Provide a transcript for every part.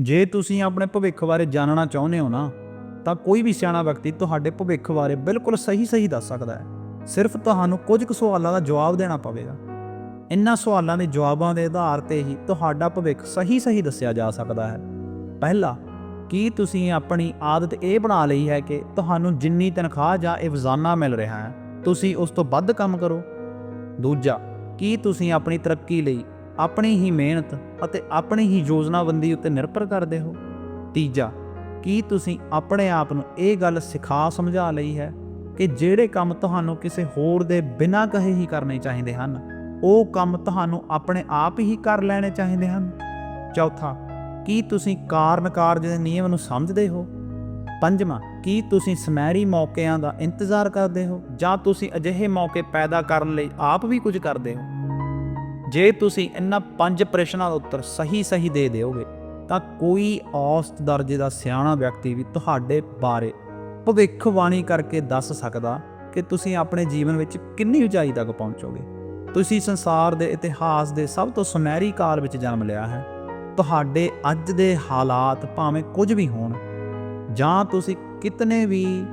ਜੇ ਤੁਸੀਂ ਆਪਣੇ ਭਵਿੱਖ ਬਾਰੇ ਜਾਣਨਾ ਚਾਹੁੰਦੇ ਹੋ ਨਾ, ਤਾਂ ਕੋਈ ਵੀ ਸਿਆਣਾ ਵਿਅਕਤੀ ਤੁਹਾਡੇ ਭਵਿੱਖ ਬਾਰੇ ਬਿਲਕੁਲ ਸਹੀ-ਸਹੀ ਦੱਸ ਸਕਦਾ ਹੈ। ਸਿਰਫ ਤੁਹਾਨੂੰ ਕੁਝ ਕੁ ਸਵਾਲਾਂ ਦਾ ਜਵਾਬ ਦੇਣਾ ਪਵੇਗਾ। ਇਨ੍ਹਾਂ ਸਵਾਲਾਂ ਦੇ ਜਵਾਬਾਂ ਦੇ ਆਧਾਰ ਤੇ ਹੀ ਤੁਹਾਡਾ ਭਵਿੱਖ ਸਹੀ-ਸਹੀ ਦੱਸਿਆ ਜਾ ਸਕਦਾ ਹੈ। ਪਹਿਲਾ, ਕੀ ਤੁਸੀਂ ਆਪਣੀ ਆਦਤ ਇਹ ਬਣਾ ਲਈ ਹੈ ਕਿ ਤੁਹਾਨੂੰ ਜਿੰਨੀ ਤਨਖਾਹ ਜਾਂ ਇਵਜ਼ਾਨਾ ਮਿਲ ਰਿਹਾ ਹੈ, ਤੁਸੀਂ ਉਸ ਤੋਂ ਵੱਧ ਕੰਮ ਕਰੋ? ਦੂਜਾ, ਕੀ ਤੁਸੀਂ ਆਪਣੀ ਤਰੱਕੀ ਲਈ ਆਪਣੀ ਹੀ ਮਿਹਨਤ ਅਤੇ ਆਪਣੀ ਹੀ ਯੋਜਨਾਬੰਦੀ ਉੱਤੇ ਨਿਰਭਰ ਕਰਦੇ ਹੋ। ਤੀਜਾ, ਕੀ ਤੁਸੀਂ ਆਪਣੇ ਆਪ ਨੂੰ ਇਹ ਗੱਲ ਸਿਖਾ ਸਮਝਾ ਲਈ ਹੈ ਕਿ ਜਿਹੜੇ ਕੰਮ ਤੁਹਾਨੂੰ ਕਿਸੇ ਹੋਰ ਦੇ ਬਿਨਾਂ ਕਹੇ ਹੀ ਕਰਨੇ ਚਾਹੀਦੇ ਹਨ, ਉਹ ਕੰਮ ਤੁਹਾਨੂੰ ਆਪਣੇ ਆਪ ਹੀ ਕਰ ਲੈਣੇ ਚਾਹੀਦੇ ਹਨ? ਚੌਥਾ, ਕੀ ਤੁਸੀਂ ਕਾਰਨ ਕਾਰਜ ਦੇ ਨਿਯਮ ਨੂੰ ਸਮਝਦੇ ਹੋ? ਪੰਜਵਾਂ, ਕੀ ਤੁਸੀਂ ਸਮੈਰੀ ਮੌਕਿਆਂ ਦਾ ਇੰਤਜ਼ਾਰ ਕਰਦੇ ਹੋ ਜਾਂ ਤੁਸੀਂ ਅਜਿਹੇ ਮੌਕੇ ਪੈਦਾ ਕਰਨ ਲਈ ਆਪ ਵੀ ਕੁਝ ਕਰਦੇ ਹੋ? ਜੇ ਤੁਸੀਂ ਇਹਨਾਂ ਪੰਜ ਪ੍ਰਸ਼ਨਾਂ ਦਾ ਉੱਤਰ ਸਹੀ-ਸਹੀ ਦੇ ਦਿਓਗੇ, ਤਾਂ ਕੋਈ ਔਸਤ ਦਰਜੇ ਦਾ ਸਿਆਣਾ ਵਿਅਕਤੀ ਵੀ ਤੁਹਾਡੇ ਬਾਰੇ ਭਵਿੱਖਬਾਣੀ ਕਰਕੇ ਦੱਸ ਸਕਦਾ ਕਿ ਤੁਸੀਂ ਆਪਣੇ ਜੀਵਨ ਵਿੱਚ ਕਿੰਨੀ ਉਚਾਈ ਤੱਕ ਪਹੁੰਚੋਗੇ। ਤੁਸੀਂ ਸੰਸਾਰ ਦੇ ਇਤਿਹਾਸ ਦੇ ਸਭ ਤੋਂ ਸੁਨਹਿਰੀ ਕਾਲ ਵਿੱਚ ਜਨਮ ਲਿਆ ਹੈ। ਤੁਹਾਡੇ ਅੱਜ ਦੇ ਹਾਲਾਤ ਭਾਵੇਂ ਕੁਝ ਵੀ ਹੋਣ, ਜਾਂ ਤੁਸੀਂ ਕਿਤਨੇ ਵੀ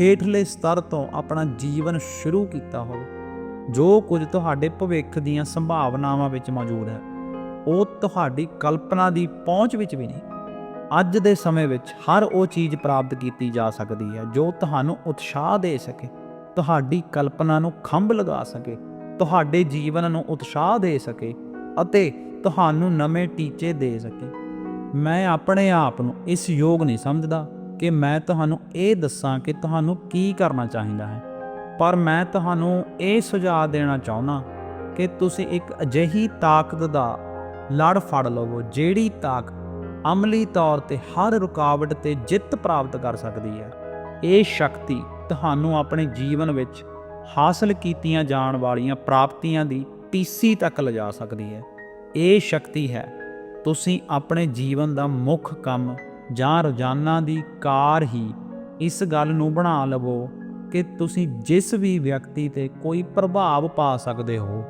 ਹੇਠਲੇ ਸਤਰ ਤੋਂ ਆਪਣਾ ਜੀਵਨ ਸ਼ੁਰੂ ਕੀਤਾ ਹੋਵੇ ਜੋ ਕੁਝ ਤੁਹਾਡੇ ਭਵਿੱਖ ਦੀਆਂ ਸੰਭਾਵਨਾਵਾਂ ਵਿੱਚ ਮੌਜੂਦ ਹੈ, ਉਹ ਤੁਹਾਡੀ ਕਲਪਨਾ ਦੀ ਪਹੁੰਚ ਵਿੱਚ ਵੀ ਨਹੀਂ। ਅੱਜ ਦੇ ਸਮੇਂ ਵਿੱਚ ਹਰ ਉਹ ਚੀਜ਼ ਪ੍ਰਾਪਤ ਕੀਤੀ ਜਾ ਸਕਦੀ ਹੈ, ਜੋ ਤੁਹਾਨੂੰ ਉਤਸ਼ਾਹ ਦੇ ਸਕੇ, ਤੁਹਾਡੀ ਕਲਪਨਾ ਨੂੰ ਖੰਭ ਲਗਾ ਸਕੇ, ਤੁਹਾਡੇ ਜੀਵਨ ਨੂੰ ਉਤਸ਼ਾਹ ਦੇ ਸਕੇ ਅਤੇ ਤੁਹਾਨੂੰ ਨਵੇਂ ਟੀਚੇ ਦੇ ਸਕੇ। ਮੈਂ ਆਪਣੇ ਆਪ ਨੂੰ ਇਸ ਯੋਗ ਨਹੀਂ ਸਮਝਦਾ ਕਿ ਮੈਂ ਤੁਹਾਨੂੰ ਇਹ ਦੱਸਾਂ ਕਿ ਤੁਹਾਨੂੰ ਕੀ ਕਰਨਾ ਚਾਹੀਦਾ ਹੈ। ਪਰ ਮੈਂ ਤੁਹਾਨੂੰ ਇਹ ਸੁਝਾਅ ਦੇਣਾ ਚਾਹੁੰਦਾ ਕਿ ਤੁਸੀਂ ਇੱਕ ਅਜਿਹੀ ਤਾਕਤ ਦਾ ਲੜ ਫੜ ਲਵੋ, ਜਿਹੜੀ ਤਾਕਤ ਅਮਲੀ ਤੌਰ ਤੇ ਹਰ ਰੁਕਾਵਟ ਤੇ ਜਿੱਤ ਪ੍ਰਾਪਤ ਕਰ ਸਕਦੀ ਹੈ। ਇਹ ਸ਼ਕਤੀ ਤੁਹਾਨੂੰ ਆਪਣੇ ਜੀਵਨ ਵਿੱਚ ਹਾਸਲ ਕੀਤੀਆਂ ਜਾਣ ਵਾਲੀਆਂ ਪ੍ਰਾਪਤੀਆਂ ਦੀ ਟੀਸੀ ਤੱਕ ਲਿਜਾ ਸਕਦੀ ਹੈ। ਇਹ ਸ਼ਕਤੀ ਹੈ, ਤੁਸੀਂ ਆਪਣੇ ਜੀਵਨ ਦਾ ਮੁੱਖ ਕੰਮ ਜਾਂ ਰੋਜ਼ਾਨਾ ਦੀ ਕਾਰ ਹੀ ਇਸ ਗੱਲ ਨੂੰ ਬਣਾ ਲਵੋ ਕਿ ਤੁਸੀਂ ਜਿਸ ਵੀ ਵਿਅਕਤੀ ਤੇ ਕੋਈ ਪ੍ਰਭਾਵ ਪਾ ਸਕਦੇ ਹੋ,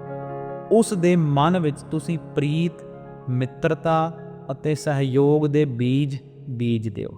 ਉਸ ਦੇ ਮਨ ਵਿੱਚ ਤੁਸੀਂ ਪ੍ਰੀਤ, ਮਿੱਤਰਤਾ ਅਤੇ ਸਹਿਯੋਗ ਦੇ ਬੀਜ ਬੀਜ ਦਿਓ